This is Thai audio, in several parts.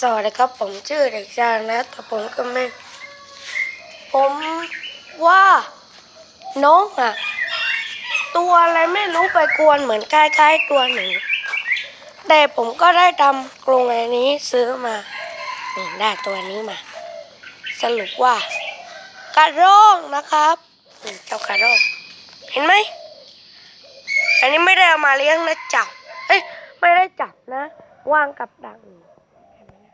สวัสดีครับผมชื่อเด็กชายนะแต่ผมก็ไม่ ผมว่าน้องอะตัวอะไรไม่รู้ไปกวนเหมือนใกล้ๆตัวหนูแต่ผมก็ได้ทำกรงอันนี้ซื้อมานี่ได้ตัวนี้มา สรุปว่ากระรอกนะครับนี่เจ้ากระรอกเห็นไหมอันนี้ไม่ได้เอามาเลี้ยงนะจับเอ้ยไม่ได้จับนะวางกับดักอยู่เห็นไหมนะ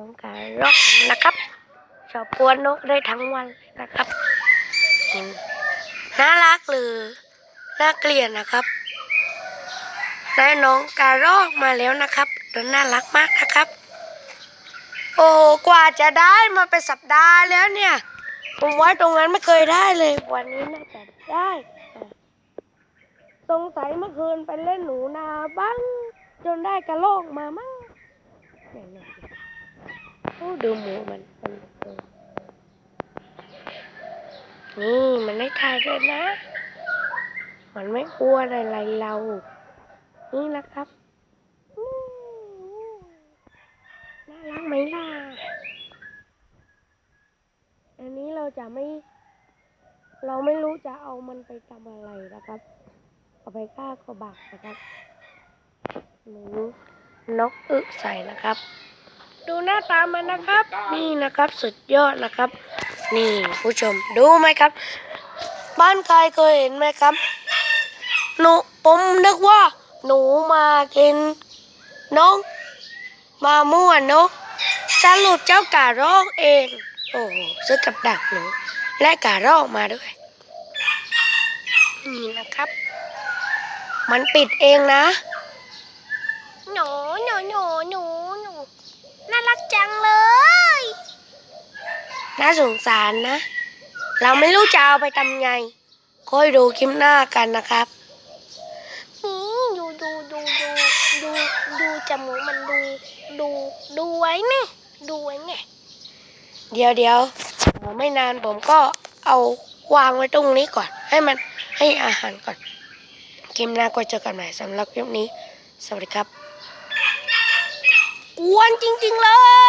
น้องกระรอกนะครับชอบกวนนกได้ทั้งวันนะครับน่ารักหรือน่าเกลียดนะครับได้น้องกระรอกมาแล้วนะครับน่ารักมากนะครับ โอ้กว่าจะได้มาเป็นสัปดาห์แล้วเนี่ย ผมว่าตรงนั้นไม่เคยได้เลย วันนี้น่าจะได้สงสัยเมื่อคืนไปเล่นหนูนาบ้าง จนได้กระโลกมามั่งเนี่ย ดูหมูมันมันนี่มันได้ทายด้วยนะ มันไม่กลัวอะไรเรา นี่นะครับ น่ารักไหมล่ะ อันนี้เราจะไม่ เราไม่รู้จะเอามันไปทำอะไรนะครับ เอาไปฆ่ากระบะนะครับหนูนกอึใส่นะครับ ดูหน้าตามันนะครับ นี่นะครับสุดยอดนะครับ นี่ผู้ชมดูไหมครับ บ้านใครเคยเห็นไหมครับ หนูผมนึกว่า หนูมากินนกมาม่วนนกสรุปเจ้ากะรอกเอง โอ้โหซื้อกับดักหนูและกะรอกมาด้วย นี่นะครับ มันปิดเองนะหนูหนูหนูหนูหนู น่ารักจังเลย น่าสงสารนะ เราไม่รู้จะเอาไปทำไงค่อยดูคลิปหน้ากันนะครับนี่ดูดูดูดูดูดูจมูกมันดูดูดูไว้นี่ดูไว้เนี่ยเดี๋ยวเดี๋ยวเอ่อไม่นานผมก็เอาวางไว้ตรงนี้ก่อน ให้มันให้อาหารก่อนคลิปหน้าก็เจอกันใหม่สำหรับคลิปนี้ สวัสดีครับ กวนจริงๆเลย